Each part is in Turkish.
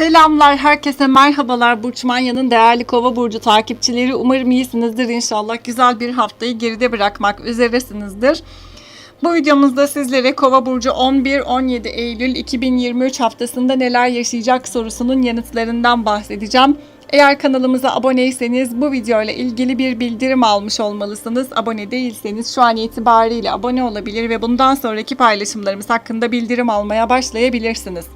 Selamlar, herkese merhabalar. Burç Manya'nın değerli kova burcu takipçileri. Umarım iyisinizdir inşallah. Güzel bir haftayı geride bırakmak üzeresinizdir. Bu videomuzda sizlere Kova burcu 11-17 Eylül 2023 haftasında neler yaşayacak sorusunun yanıtlarından bahsedeceğim. Eğer kanalımıza aboneyseniz bu video ile ilgili bir bildirim almış olmalısınız. Abone değilseniz şu an itibariyle abone olabilir ve bundan sonraki paylaşımlarımız hakkında bildirim almaya başlayabilirsiniz.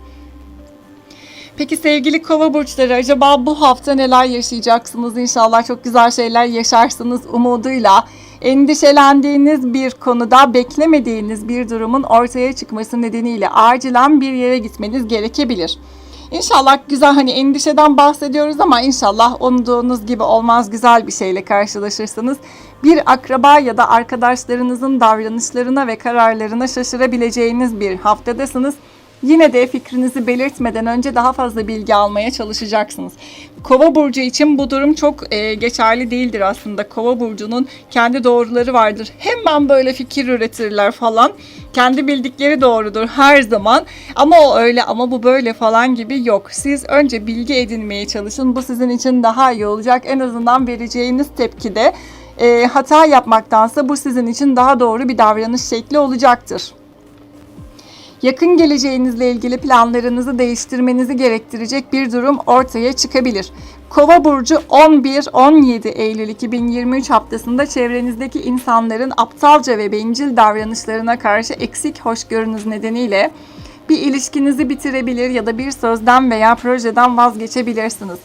Peki sevgili kova burçları acaba bu hafta neler yaşayacaksınız? İnşallah çok güzel şeyler yaşarsınız umuduyla. Endişelendiğiniz bir konuda beklemediğiniz bir durumun ortaya çıkması nedeniyle acilen bir yere gitmeniz gerekebilir. İnşallah güzel hani endişeden bahsediyoruz ama inşallah umduğunuz gibi olmaz güzel bir şeyle karşılaşırsınız. Bir akraba ya da arkadaşlarınızın davranışlarına ve kararlarına şaşırabileceğiniz bir haftadasınız. Yine de fikrinizi belirtmeden önce daha fazla bilgi almaya çalışacaksınız. Kova burcu için bu durum çok e, geçerli değildir aslında. Kova burcunun kendi doğruları vardır. Hemen böyle fikir üretirler falan. Kendi bildikleri doğrudur her zaman. Ama o öyle ama bu böyle falan gibi yok. Siz önce bilgi edinmeye çalışın. Bu sizin için daha iyi olacak. En azından vereceğiniz tepkide e, hata yapmaktansa bu sizin için daha doğru bir davranış şekli olacaktır yakın geleceğinizle ilgili planlarınızı değiştirmenizi gerektirecek bir durum ortaya çıkabilir. Kova burcu 11-17 Eylül 2023 haftasında çevrenizdeki insanların aptalca ve bencil davranışlarına karşı eksik hoşgörünüz nedeniyle bir ilişkinizi bitirebilir ya da bir sözden veya projeden vazgeçebilirsiniz.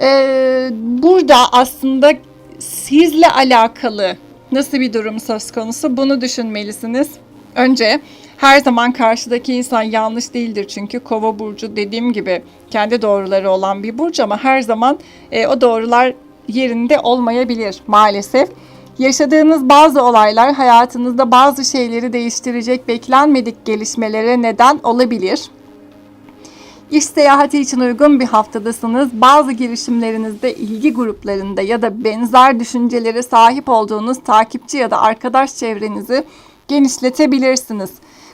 Ee, burada aslında sizle alakalı nasıl bir durum söz konusu bunu düşünmelisiniz. Önce her zaman karşıdaki insan yanlış değildir çünkü kova burcu dediğim gibi kendi doğruları olan bir burç ama her zaman e, o doğrular yerinde olmayabilir maalesef. Yaşadığınız bazı olaylar hayatınızda bazı şeyleri değiştirecek beklenmedik gelişmelere neden olabilir. İş seyahati için uygun bir haftadasınız. Bazı girişimlerinizde ilgi gruplarında ya da benzer düşüncelere sahip olduğunuz takipçi ya da arkadaş çevrenizi genişletebilirsiniz.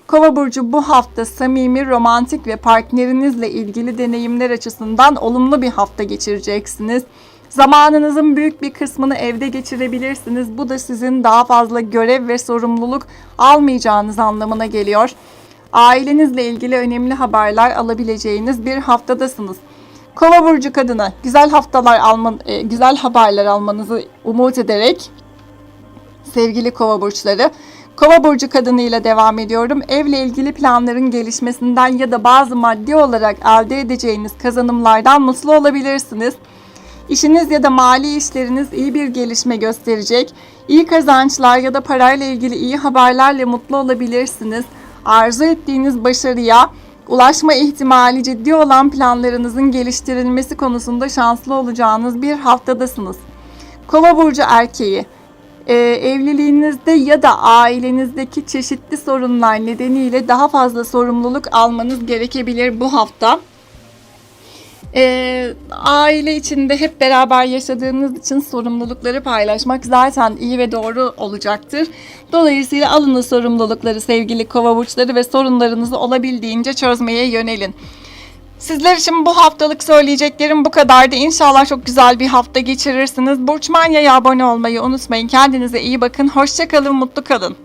Kova burcu bu hafta samimi, romantik ve partnerinizle ilgili deneyimler açısından olumlu bir hafta geçireceksiniz. Zamanınızın büyük bir kısmını evde geçirebilirsiniz. Bu da sizin daha fazla görev ve sorumluluk almayacağınız anlamına geliyor. Ailenizle ilgili önemli haberler alabileceğiniz bir haftadasınız. Kova burcu kadını güzel haftalar alman, e, güzel haberler almanızı umut ederek sevgili kova burçları Kova burcu kadınıyla devam ediyorum. Evle ilgili planların gelişmesinden ya da bazı maddi olarak elde edeceğiniz kazanımlardan mutlu olabilirsiniz. İşiniz ya da mali işleriniz iyi bir gelişme gösterecek. İyi kazançlar ya da parayla ilgili iyi haberlerle mutlu olabilirsiniz. Arzu ettiğiniz başarıya ulaşma ihtimali ciddi olan planlarınızın geliştirilmesi konusunda şanslı olacağınız bir haftadasınız. Kova burcu erkeği e, evliliğinizde ya da ailenizdeki çeşitli sorunlar nedeniyle daha fazla sorumluluk almanız gerekebilir bu hafta. E, aile içinde hep beraber yaşadığınız için sorumlulukları paylaşmak zaten iyi ve doğru olacaktır. Dolayısıyla alın sorumlulukları sevgili kova burçları ve sorunlarınızı olabildiğince çözmeye yönelin. Sizler için bu haftalık söyleyeceklerim bu kadardı. İnşallah çok güzel bir hafta geçirirsiniz. Burç Manya'ya abone olmayı unutmayın. Kendinize iyi bakın. Hoşçakalın, mutlu kalın.